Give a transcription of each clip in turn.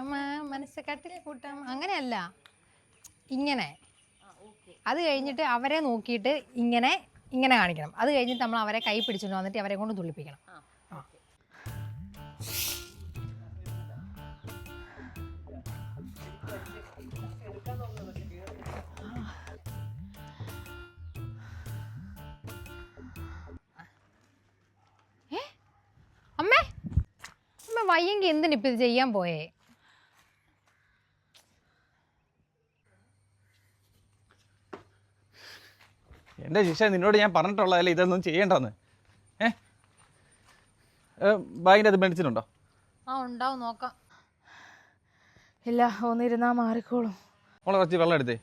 അമ്മ മനസ്സക്കാട്ടിൽ കൂട്ടാം അങ്ങനെയല്ല. ഇങ്ങനെ. അത് കഴിഞ്ഞിട്ട് അവരെ നോക്കിയിട്ട് ഇങ്ങനെ ഇങ്ങനെ കാണിക്കണം. അത് കഴിഞ്ഞിട്ട് നമ്മൾ അവരെ കൈ പിടിച്ചുകൊണ്ട് വന്നിട്ട് അവരെ കൊണ്ട് തുള്ളിപ്പിക്കണം? അമ്മേ? അമ്മ വയ്യെങ്കിൽ എന്തിനിപ്പോൾ ഇത് ചെയ്യാൻ പോയേ? എന്റെ ശിക്ഷ നിന്നോട് ഞാൻ പറഞ്ഞിട്ടുള്ളതല്ലേ ഇതൊന്നും ചെയ്യേണ്ടെന്ന് ഏ? ബാഗിന്റെ അത് മേടിച്ചിട്ടുണ്ടോ? ആ ഉണ്ടാവും നോക്കാം. ഇല്ല ഒന്നിരുന്നാ മാറിക്കോളും. മോളെ കുറച്ച് വെള്ളം എടുത്തേ.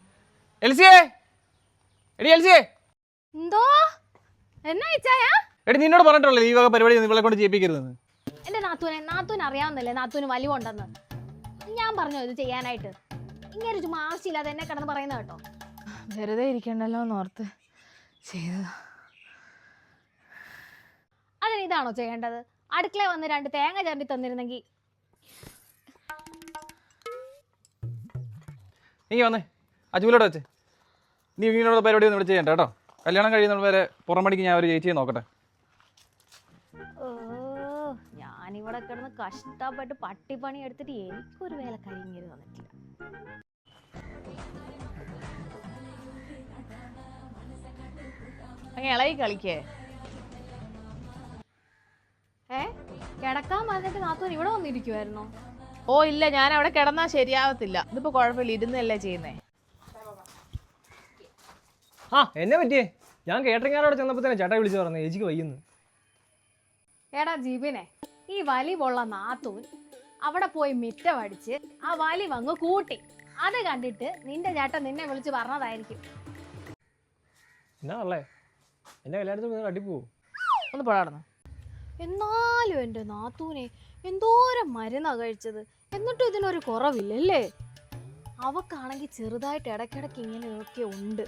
എൽസിയേ! എടി എൽസിയേ! എന്തോ? എന്നാ ഇച്ചായാ എടി നിന്നോട് പറഞ്ഞിട്ടുള്ളേ ഈ വക പരിപാടി നിങ്ങളെ കൊണ്ട് ചെയ്യിപ്പിക്കരുതെന്ന്? എന്റെ നാത്തൂനെ നാത്തൂന് അറിയാവുന്നല്ലേ നാത്തൂന് വലിവുണ്ടെന്ന് ഞാൻ പറഞ്ഞു ഇത് ചെയ്യാനായിട്ട്? ഇങ്ങനെ ചുമ്മാ ആവശ്യമില്ലാതെ എന്നെ കിടന്ന് പറയുന്ന കേട്ടോ. വെറുതെ ഇരിക്കണ്ടല്ലോ എന്നോർത്ത് ചെയ്തതാ? അതിന് ഇതാണോ ചെയ്യേണ്ടത്? അടുക്കള വന്ന് രണ്ട് തേങ്ങ ചേർത്തി തന്നിരുന്നെങ്കിൽ നീ വന്നേ. ആ വെച്ച്. നീ വീണോട് പരിപാടി ഒന്നും ഇവിടെ ചെയ്യണ്ട കേട്ടോ. കല്യാണം കഴിയുന്ന വരെ പുറമടിക്ക് ഞാൻ ഒരു ചേച്ചിയെ നോക്കട്ടെ. ഓ ഞാനിവിടെ കിടന്ന് കഷ്ടപ്പെട്ട് പട്ടിപ്പണി എടുത്തിട്ട് എനിക്കൊരു വേല ഇങ്ങനെ അങ്ങ് ഇളകി കളിക്കേ. ഏ? കിടക്കാൻ പറഞ്ഞിട്ട് നാത്തൂർ ഇവിടെ വന്നിരിക്കുമായിരുന്നോ ഓ ഇല്ല ഞാൻ അവിടെ കിടന്നാ ശരിയാവത്തില്ല. ഇതിപ്പോ കുഴപ്പമില്ല ഇരുന്നല്ലേ ചെയ്യുന്നേ. ആ എന്നെ പറ്റിയേ? ഞാൻ കേട്ടറിങ്ങാരോട് ചെന്നപ്പോ തന്നെ ചേട്ടാ വിളിച്ചു പറഞ്ഞു ചേച്ചിക്ക് വയ്യുന്നു. എടാ ജീബിനെ ഈ വലി പൊള്ള നാത്തൂർ അവിടെ പോയി മിറ്റമടിച്ച് ആ വലി വങ്ങ് കൂട്ടി. അത് കണ്ടിട്ട് നിന്റെ ചേട്ടൻ നിന്നെ വിളിച്ച് പറഞ്ഞതായിരിക്കും. എന്നാ ഉള്ളേ? എന്നെ കല്യാണത്തിന് അടിപ്പോ ഒന്ന് പോടാടുന്നു എന്നാലും എന്റെ നാത്തൂനെ എന്തോരം മരുന്നാ കഴിച്ചത്. എന്നിട്ടും ഇതിനൊരു കുറവില്ലല്ലേ? അവക്കാണെങ്കിൽ ചെറുതായിട്ട് ഇടയ്ക്കിടയ്ക്ക് ഇങ്ങനെയൊക്കെ ഉണ്ട്.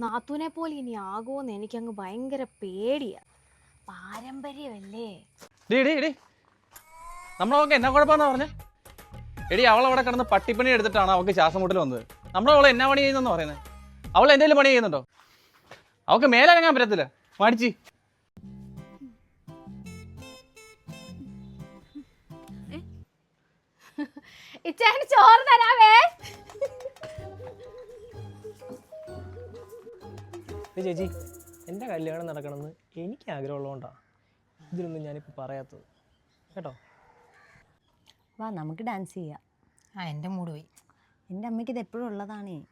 നാത്തൂനെ പോലെ ഇനി ആകുമെന്ന് എനിക്കങ്ങ് ഭയങ്കര പേടിയാ. പാരമ്പര്യമല്ലേ? നമ്മളവക്ക് എന്നാ കുഴപ്പമെന്നാ പറഞ്ഞേ? എടി അവൾ അവിടെ കിടന്ന് പട്ടിപ്പണി എടുത്തിട്ടാണ് അവൾക്ക് ശ്വാസം മുട്ടൽ വന്നത്. നമ്മളവൾ എന്നാ പണി ചെയ്യുന്നെന്ന് പറയുന്നത് അവൾ എന്തെങ്കിലും പണി ചെയ്യുന്നുണ്ടോ? അവൾക്ക് മേലനങ്ങാൻ പറ്റത്തില്ല. മടിച്ച്. ഇച്ചാന് ചോറ് തരാവേ. ചേച്ചി എന്റെ കല്യാണം നടക്കണമെന്ന് എനിക്ക് ആഗ്രഹമുള്ളതുകൊണ്ടാണ് ഇതിലൊന്നും ഞാനിപ്പോൾ പറയാത്തത്. കേട്ടോ? വാ നമുക്ക് ഡാൻസ് ചെയ്യാം. ആ എന്റെ മൂഡ് പോയി. എന്റെ അമ്മയ്ക്ക് ഇത് എപ്പോഴും ഉള്ളതാണേ.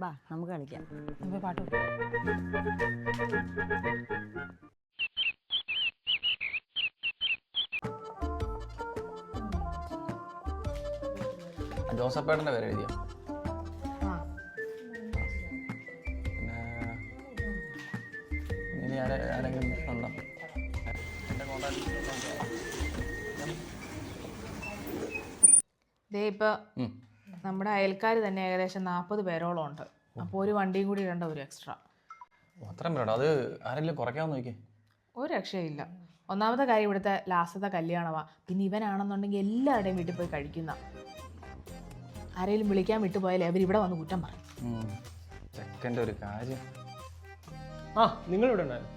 വാ നമുക്ക് കളിക്കാം. നമുക്ക് പാട്ട് പാടാം. ജോസഫേട്ടന്റെ പേര് എഴുതിയോ? ആ. പിന്നെ ഇനി ആരെ ആരെങ്കിലും ഉണ്ടോ? എന്റെ കോൺടാക്ട് ദേ ഇപ്പൊ നമ്മുടെ അയൽക്കാർ തന്നെ ഏകദേശം നാൽപ്പത് പേരോളം ഉണ്ട്. അപ്പോൾ ഒരു വണ്ടിയും കൂടി ഇടണ്ട ഒരു എക്സ്ട്രാ അത്രയും പേരുണ്ടോ അത് ആരെങ്കിലും കുറയ്ക്കാമെന്ന് നോക്കി ഒരു രക്ഷയില്ല. ഒന്നാമത്തെ കാര്യം ഇവിടുത്തെ ലാസ്റ്റത്തെ കല്യാണമാ പിന്നെ ഇവനാണെന്നുണ്ടെങ്കിൽ എല്ലാവരുടെയും വീട്ടിൽ പോയി കഴിക്കുന്ന. ആരെങ്കിലും വിളിക്കാൻ വിട്ടുപോയാലേ അവർ ഇവിടെ വന്ന് കുറ്റം പറയും. ചെക്കന്റെ ഒരു കാര്യം. ആ നിങ്ങൾ ഇവിടെ ഉണ്ടായിരുന്നു.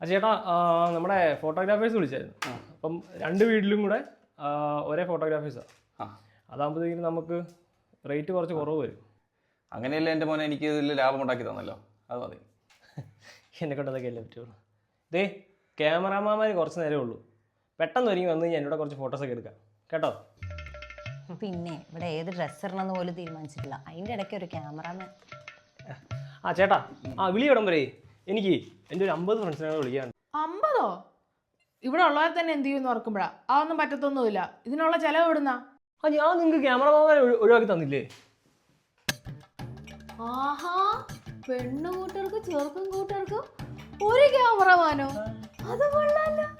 ആ ചേട്ടാ ആ, നമ്മുടെ ഫോട്ടോഗ്രാഫേഴ്സ് വിളിച്ചായിരുന്നു. അപ്പം രണ്ട് വീട്ടിലും കൂടെ ആ, ഒരേ ഫോട്ടോഗ്രാഫേഴ്സാണ് ആ. അതാകുമ്പോഴത്തേക്കും നമുക്ക് റേറ്റ് കുറച്ച് കുറവ് വരും. അങ്ങനെയല്ലേ എന്റെ മോനെ എനിക്ക് ഇതിൽ ലാഭം ഉണ്ടാക്കി തന്നല്ലോ? അത് മതി. എന്നെ കൊണ്ട് അതൊക്കെ അല്ലേ പറ്റുള്ളൂ? ദേ ക്യാമറാമാന്മാർ കുറച്ച് നേരമേ ഉള്ളൂ. പെട്ടെന്ന് ഒരുങ്ങി വന്ന് കഴിഞ്ഞാൽ എന്നോട് കുറച്ച് ഫോട്ടോസൊക്കെ എടുക്കാം. കേട്ടോ? പിന്നെ ഇവിടെ ഏത് ഡ്രസ്സ് ഇടണമെന്ന് പോലും തീരുമാനിച്ചിട്ടില്ല. അതിന്റെ ഇടയ്ക്ക് ഒരു ക്യാമറാമാൻ ആ ചേട്ടാ ആ വിളി ഇടം വരെ. എനിക്ക് എന്റെ ഒരു അമ്പത് ഫ്രണ്ട്സിനെ വിളിക്കാൻ. അമ്പതോ? ഇവിടെ ഉള്ളവർ തന്നെ എന്ത് ചെയ്യുമെന്ന് ഓർക്കുമ്പോഴാ. അതൊന്നും പറ്റത്തൊന്നുമില്ല. ഇതിനുള്ള ചിലവ് ഇടുന്ന ആ ഞാൻ നിങ്ങൾക്ക് ക്യാമറമാന്മാരെ ഒഴി- ഒഴിവാക്കി തന്നില്ലേ? ആഹാ പെണ്ണു കൂട്ടർക്കും ചെറുക്കും കൂട്ടർക്കും ഒരു ക്യാമറമാനോ അത് കൊള്ളാലോ.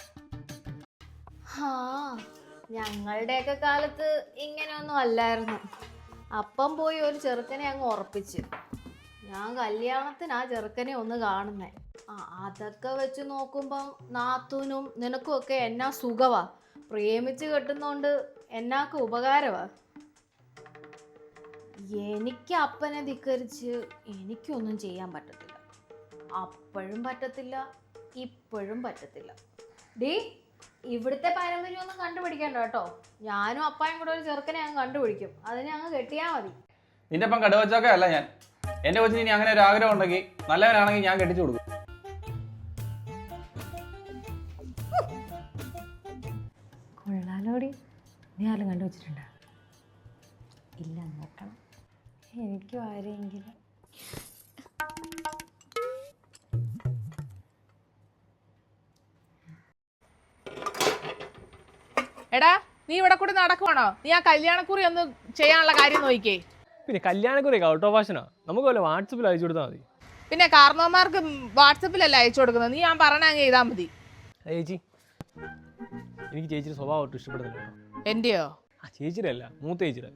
ആ ഞങ്ങളുടെയൊക്കെ കാലത്ത് ഇങ്ങനെയൊന്നും അല്ലായിരുന്നു. അപ്പം പോയി ഒരു ചെറുക്കനെ അങ്ങ് ഉറപ്പിച്ച്. ഞാൻ കല്യാണത്തിന് ആ ചെറുക്കനെ ഒന്ന് കാണുന്നേ. ആ അതൊക്കെ വെച്ച് നോക്കുമ്പം നാത്തൂനും നിനക്കും ഒക്കെ എന്നാ സുഖവാ. പ്രേമിച്ച് കെട്ടുന്നോണ്ട് എന്നാക്ക് ഉപകാരമാ എനിക്ക് അപ്പനെ ധിക്കരിച്ച് എനിക്കൊന്നും ചെയ്യാൻ പറ്റത്തില്ല. അപ്പോഴും പറ്റത്തില്ല ഇപ്പോഴും പറ്റത്തില്ല. ഡീ ഇവിടുത്തെ പാരമ്പര്യം ഒന്നും കണ്ടുപിടിക്കണ്ട കേട്ടോ. ഞാനും അപ്പായും കൂടെ ഒരു ചെറുക്കനെ അങ്ങ് കണ്ടുപിടിക്കും. അതിനെ അങ്ങ് കെട്ടിയാ മതി. നിന്റെ അപ്പം കടുവച്ചൊക്കെ അല്ല ഞാൻ. എന്റെ കൊച്ചിന് ഇനി അങ്ങനെ ഒരു ആഗ്രഹം ഉണ്ടെങ്കിൽ നല്ലവനാണെങ്കിൽ ഞാൻ കെട്ടിച്ചു കൊടുക്കും. കൊള്ളാലോടി. നീ ആരും കണ്ടുവച്ചിട്ടുണ്ടോ ഇല്ല നോക്കണം. എനിക്കും ആരെങ്കിലും എടാ നീ ഇവിടെ കൂടി നടക്കുവാണോ? നീ ആ കല്യാണക്കുറി ഒന്ന് ചെയ്യാനുള്ള കാര്യം നോക്കിക്കേ. പിന്നെ കല്യാണക്കുറി ഔട്ട് ഓഫ് ഫാഷനാ നമുക്ക് വല്ല വാട്സപ്പിൽ അയച്ചു കൊടുത്താൽ മതി. പിന്നെ കാർന്നോമാർക്ക് വാട്സപ്പിലല്ല അയച്ചു കൊടുക്കുന്നത്? നീ ഞാൻ പറഞ്ഞ അങ്ങ് ചെയ്താൽ മതി. ചേച്ചി. എനിക്ക് ചേച്ചിയുടെ സ്വഭാവം ഒട്ടും ഇഷ്ടപ്പെടുന്നില്ല. എന്റെയോ? ആ ചേച്ചിയുടെ അല്ല മൂത്ത ചേച്ചിയുടെ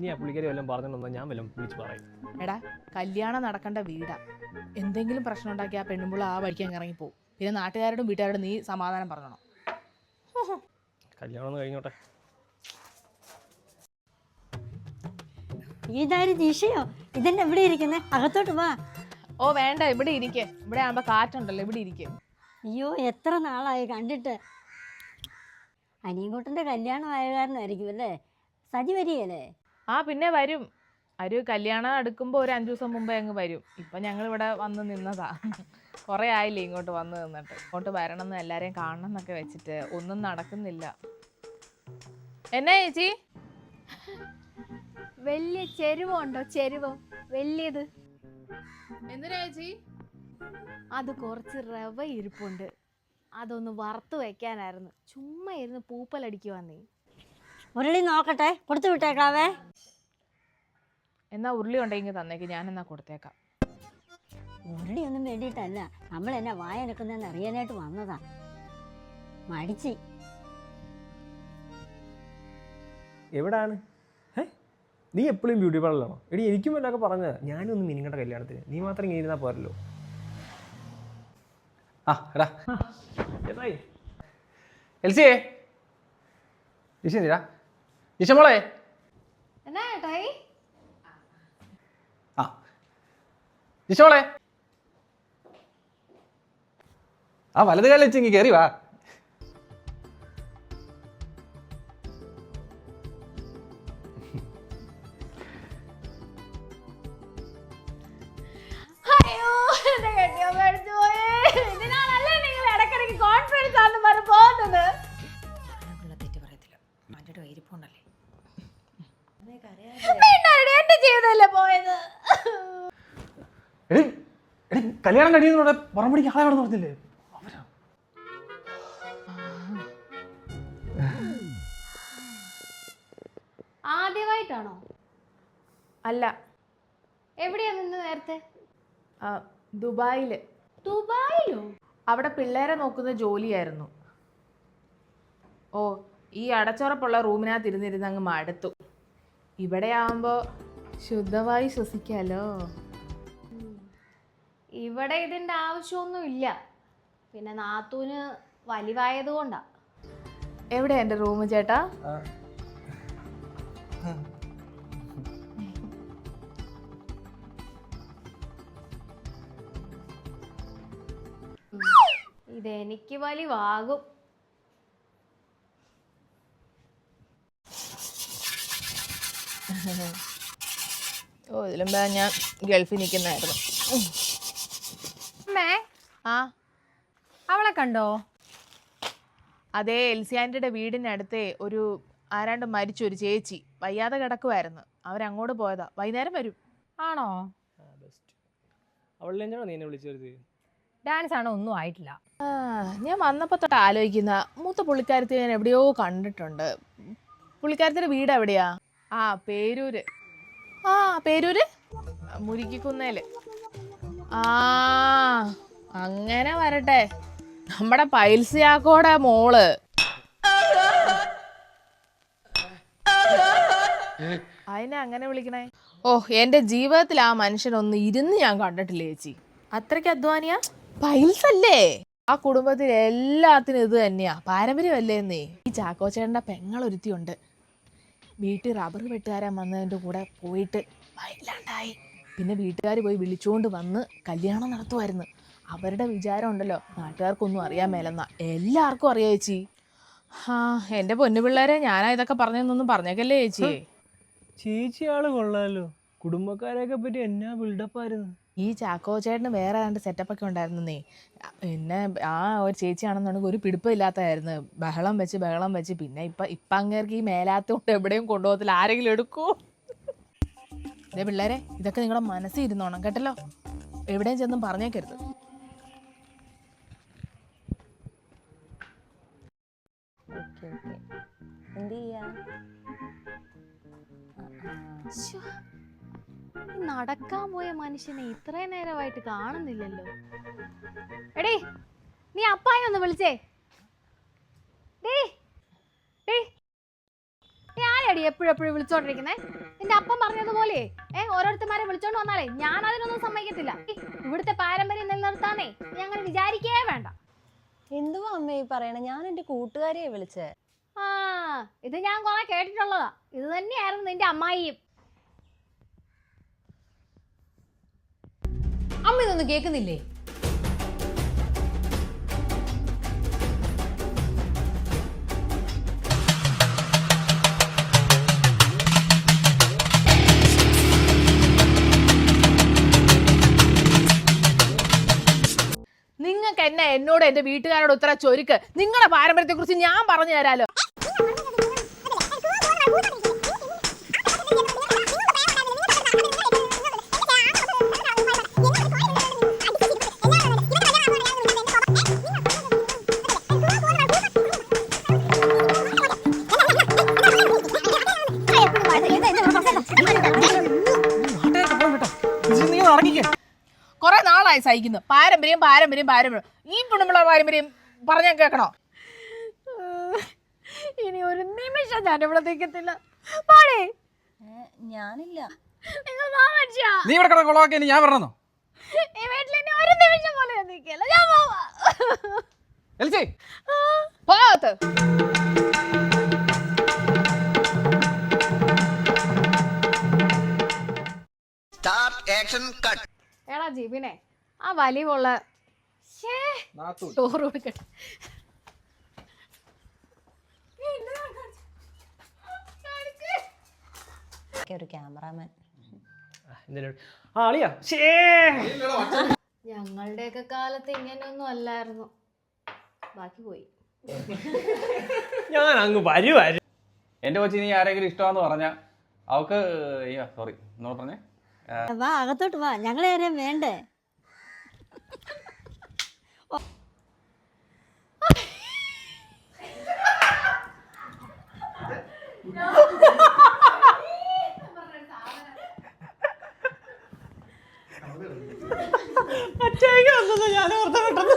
നീ ആ പുള്ളിക്കാരി വല്ലതും പറഞ്ഞിട്ടുണ്ടോ ഞാൻ വല്ലതും വിളിച്ച് പറയും. എടാ കല്യാണം നടക്കേണ്ട വീടാ. എന്തെങ്കിലും പ്രശ്നം ഉണ്ടാക്കി ആ പെണ്ണുമ്പോൾ ആ വഴിക്ക് അങ്ങ് ഇറങ്ങിപ്പോവും പിന്നെ നാട്ടുകാരോടും വീട്ടുകാരോടും നീ സമാധാനം പറഞ്ഞോ കല്യാണം ഒന്ന് കഴിഞ്ഞോട്ടെ. ഇതാരും ഇതെന്നെ ഇവിടെ ഇരിക്കുന്നേ? അകത്തോട്ട് വാ. ഓ വേണ്ട ഇവിടെ ഇരിക്കേ. ഇവിടെ ആകുമ്പോ കാറ്റുണ്ടല്ലോ ഇവിടെ ഇരിക്കേ. അയ്യോ എത്ര നാളായി കണ്ടിട്ട്. അനിയൻകുട്ടന്റെ കല്യാണം ആയ കാരണമായിരിക്കും അല്ലേ? സജി വരികയല്ലേ? ആ പിന്നെ വരും. ഒരു കല്യാണം അടുക്കുമ്പോൾ ഒരു അഞ്ചു ദിവസം മുമ്പേ അങ്ങ് വരും. ഇപ്പം ഞങ്ങൾ ഇവിടെ വന്ന് നിന്നതാ. കുറേ ആയില്ലേ ഇങ്ങോട്ട് വന്ന് നിന്നിട്ട്. ഇങ്ങോട്ട് വരണം എന്ന് എല്ലാവരെയും കാണണം എന്നൊക്കെ വെച്ചിട്ട് ഒന്നും നടക്കുന്നില്ല. എന്നാ ചേച്ചി? വലിയ ചെരുവുണ്ടോ ചെരുവ്? വലിയത്. എന്തിനാ ചേച്ചി? അത് കുറച്ച് റവ ഇരിപ്പുണ്ട്. അതൊന്ന് വറുത്ത് വെക്കാനായിരുന്നു. ചുമ്മാ ഇരുന്ന് പൂപ്പലടിക്കുവാന്നേ. മുരളി നോക്കട്ടെ കൊടുത്തു വിട്ടേക്കാവേ. എന്നാ ഉരുളി ഉണ്ടെങ്കിൽ തന്നേക്ക് ഞാൻ എന്നാ കൊടുത്തേക്കാം. മുരളിയൊന്നും വേണ്ടിയിട്ടല്ല നമ്മൾ എന്നെ വായനക്കുന്നതെന്ന് അറിയാനായിട്ട് വന്നതാ. മടിച്ചി. എവിടാണ്? നീ എപ്പോഴും ബ്യൂട്ടി പാർലറാണോ എടി എനിക്കും എന്നൊക്കെ പറഞ്ഞത്. ഞാനൊന്നും മിനിങ്ങളുടെ കല്യാണത്തിന്. നീ മാത്രം ഇങ്ങനെ ഇരുന്നാൽ പോരല്ലോ. ആ എടാ. ഏതായി എൽസിയേ? ജിഷ എന്തിരാ ജിഷ മോളെ? എന്നാ ആ. ജിഷ മോളെ? ആ വലത് കാലം വെച്ച് ഇങ്ങ് കയറി വാ. കോൺഫിഡൻസ് ആണെന്ന് പറഞ്ഞ് പോകുന്നത് തെറ്റ് പറയത്തില്ല. മറ്റേ ഇരിപ്പുണ്ടല്ലേ മിണ്ടാതിരി, എന്റെ ജീവിതമല്ലേ പോയത്? എടി എടി കല്യാണം കഴിയുന്നതോടെ പറമ്പടിക്ക് ആളെ വേണമെന്ന് പറഞ്ഞില്ലേ? അവരാ. ആദ്യമായിട്ടാണോ? അല്ല. എവിടെയാ നിന്ന് നേരത്തെ? ആ, ദുബായിൽ. ദുബായിലോ? അവിടെ പിള്ളേരെ നോക്കുന്ന ജോലിയായിരുന്നു. ഓ ഈ അടച്ചുറപ്പുള്ള റൂമിനകത്ത് ഇരുന്നിരുന്ന് അങ്ങ് മടുത്തു. ഇവിടെ ആവുമ്പോ ശുദ്ധമായി ശ്വസിക്കാലോ? ഇവിടെ ഇതിന്റെ ആവശ്യമൊന്നും ഇല്ല പിന്നെ നാത്തൂന് വലിവായത് കൊണ്ടാ എവിടെ എന്റെ റൂം ചേട്ടാ ഇതെനിക്ക് വലിവാകും. ഓ ഇതിലും വേ ഞാൻ ഗൾഫിൽ നിൽക്കുന്നായിരുന്നു. അമ്മേ ആ? അവളെ കണ്ടോ? അതേ എൽസിയാന്റെ വീടിനടുത്ത് ഒരു ആരാണ്ട് മരിച്ചു ഒരു ചേച്ചി. വയ്യാതെ കിടക്കുമായിരുന്നു അവരങ്ങോട്ട് പോയതാ. വൈകുന്നേരം വരും. ആണോ? അവളെ അവളിൽ എന്താണ് നീ എന്നെ വിളിച്ചു വരുത്തി ഡാൻസ് ആണോ ഒന്നും ആയിട്ടില്ല. ആ, ഞാൻ വന്നപ്പോൾ തൊട്ട് ആലോചിക്കുന്ന മൂത്ത പുള്ളിക്കാരത്തെ ഞാൻ എവിടെയോ കണ്ടിട്ടുണ്ട്. പുള്ളിക്കാരത്തിന്റെ വീട് എവിടെയാ? ആ പേരൂര്. ആ പേരൂര്? മുരുക്കിക്കുന്നേൽ. ആ അങ്ങനെ വരട്ടെ. നമ്മുടെ പൈൽസിയാക്കോടെ മോൾ. അതിനെ അങ്ങനെ വിളിക്കണേ? ഓ എന്റെ ജീവിതത്തിൽ ആ മനുഷ്യനൊന്ന് ഇരുന്ന് ഞാൻ കണ്ടിട്ടില്ല ചേച്ചി? അത്രയ്ക്ക് അധ്വാനിയാ? പൈൽസ് അല്ലേ ആ കുടുംബത്തിൽ എല്ലാത്തിനും ഇത് തന്നെയാ. പാരമ്പര്യമല്ലേ എന്നേ ഈ ചാക്കോച്ചേട്ടന്റെ പെങ്ങളൊരുത്തിയുണ്ട്. വീട്ടിൽ റബ്ബർ വെട്ടുകാരൻ വന്നതിന്റെ കൂടെ പോയിട്ട് വയലാണ്ടായി പിന്നെ വീട്ടുകാർ പോയി വിളിച്ചുകൊണ്ട് വന്ന് കല്യാണം നടത്തുമായിരുന്നു അവരുടെ വിചാരം ഉണ്ടല്ലോ നാട്ടുകാർക്കൊന്നും അറിയാൻ മേലെന്നാ. എല്ലാവർക്കും അറിയാം ചേച്ചി. ആ എന്റെ പൊന്നു പിള്ളേരെ ഞാനാ ഇതൊക്കെ പറഞ്ഞതെന്നൊന്നും പറഞ്ഞേക്കല്ലേ ചേച്ചി ചേച്ചി ആൾ കൊള്ളാലോ. കുടുംബക്കാരെയൊക്കെ പറ്റി എന്നാ ബിൽഡപ്പായിരുന്നു ഈ ചാക്കോ ചേട്ടന് വേറെ രണ്ട് സെറ്റപ്പൊക്കെ ഉണ്ടായിരുന്നേ പിന്നെ ആ ഒരു ചേച്ചിയാണെന്നുണ്ടെങ്കിൽ ഒരു പിടിപ്പില്ലാത്തതായിരുന്നു ബഹളം വെച്ച് ബഹളം വെച്ച്. പിന്നെ ഇപ്പം ഇപ്പം അങ്ങേർക്ക് ഈ മേലാത്തോട്ട് എവിടെയും കൊണ്ടുപോകത്തില്ല. ആരെങ്കിലും എടുക്കൂ. ഇതേ പിള്ളേരെ ഇതൊക്കെ നിങ്ങളുടെ മനസ്സിൽ ഇരുന്നോണം കേട്ടല്ലോ? എവിടെയും ചെന്നും പറഞ്ഞേക്കരുത്. Okay okay. എന്ത് ചെയ്യാ? നടക്കാൻ പോയ മനുഷ്യനെ ഇത്രയും നേരമായിട്ട് കാണുന്നില്ലല്ലോ. എടേ നീ അപ്പായി ഒന്ന് വിളിച്ചേ. ഡേ ഡേ നീ ആരെടി എപ്പോഴും എപ്പോഴും വിളിച്ചോണ്ടിരിക്കുന്നേ? നിന്റെ അപ്പം പറഞ്ഞതുപോലെ ഏ ഓരോരുത്തന്മാരെ വിളിച്ചോണ്ട് വന്നാലേ ഞാൻ അതിനൊന്നും സമ്മതിക്കത്തില്ല. ഇവിടുത്തെ പാരമ്പര്യം നിലനിർത്താനേ ഞങ്ങൾ അങ്ങനെ വിചാരിക്കേ വേണ്ട. എന്തുവാ അമ്മ ഈ പറയണേ? ഞാൻ എന്റെ കൂട്ടുകാരിയെ വിളിച്ചേ. ആ ഇത് ഞാൻ കുറെ കേട്ടിട്ടുള്ളതാ. ഇത് തന്നെയായിരുന്നു നിന്റെ അമ്മായിയും. അമ്മ ഇതൊന്നും കേൾക്കുന്നില്ലേ? നിങ്ങൾക്ക് എന്നെ എന്നോട് എന്റെ വീട്ടുകാരോട് ഉത്തര ചൊരുക്ക്. നിങ്ങളുടെ പാരമ്പര്യത്തെ കുറിച്ച് ഞാൻ പറഞ്ഞു തരാലോ. കുറെ സഹിക്കുന്നു. പാരമ്പര്യം പാരമ്പര്യം പാരമ്പര്യം. ഈ പെണ്ണുമ്പിള്ള പാരമ്പര്യം പറഞ്ഞാൽ കേൾക്കണോ ഇനി ഒരു നിമിഷം ഞാൻ ഇവിടെ നിൽക്കത്തില്ല പാടേ ഞാനില്ല. നിങ്ങൾ വാ മനുഷ്യ. നീ ഇവിടെ കിടന്ന് കൊളവാക്കി ഇനി ഞാൻ വരണോ? ഈ വീട്ടിൽ ഇനി ഒരു നിമിഷം പോലും ഞാൻ നിൽക്കില്ല ഞാൻ പോവാ എലിച്ചേ. പോകത്ത് എടാ ജീബിനെ ആ വലിവുള്ള ശ്ശേ, ചോറ് കൊടുക്കട്ടെ. ഒക്കെ ഒരു ക്യാമറാമാൻ. ഞങ്ങളുടെയൊക്കെ കാലത്ത് ഇങ്ങനെയൊന്നും അല്ലായിരുന്നു. ബാക്കി പോയി. ഞാൻ അങ്ങ് വരുവായിരുന്നു എന്റെ കൊച്ചി നീ ആരെങ്കിലും ഇഷ്ടമാന്ന് പറഞ്ഞ അവക്ക് സോറി എന്നോട് പറഞ്ഞേ. വാ അകത്തോട്ട് വാ. ഞങ്ങളെ വേണ്ടേ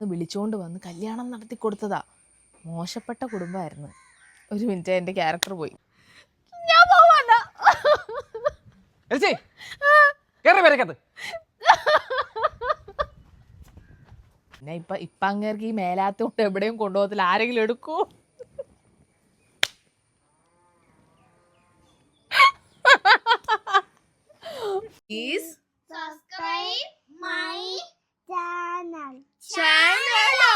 ഞാൻ വിളിച്ചുകൊണ്ട് വന്ന് കല്യാണം നടത്തി കൊടുത്തതാ. മോശപ്പെട്ട കുടുംബമായിരുന്നു ഒരു മിനിറ്റ് എന്റെ ക്യാരക്ടർ പോയി. എൽസി കേറി വരക്കത്ത് പിന്നെ ഇപ്പൊ ഇപ്പൊ അങ്ങേർക്ക് ഈ മേലാത്തോണ്ട് എവിടെയും കൊണ്ടുപോകത്തില്ല ആരെങ്കിലും എടുക്കൂ Please subscribe my channel. channel.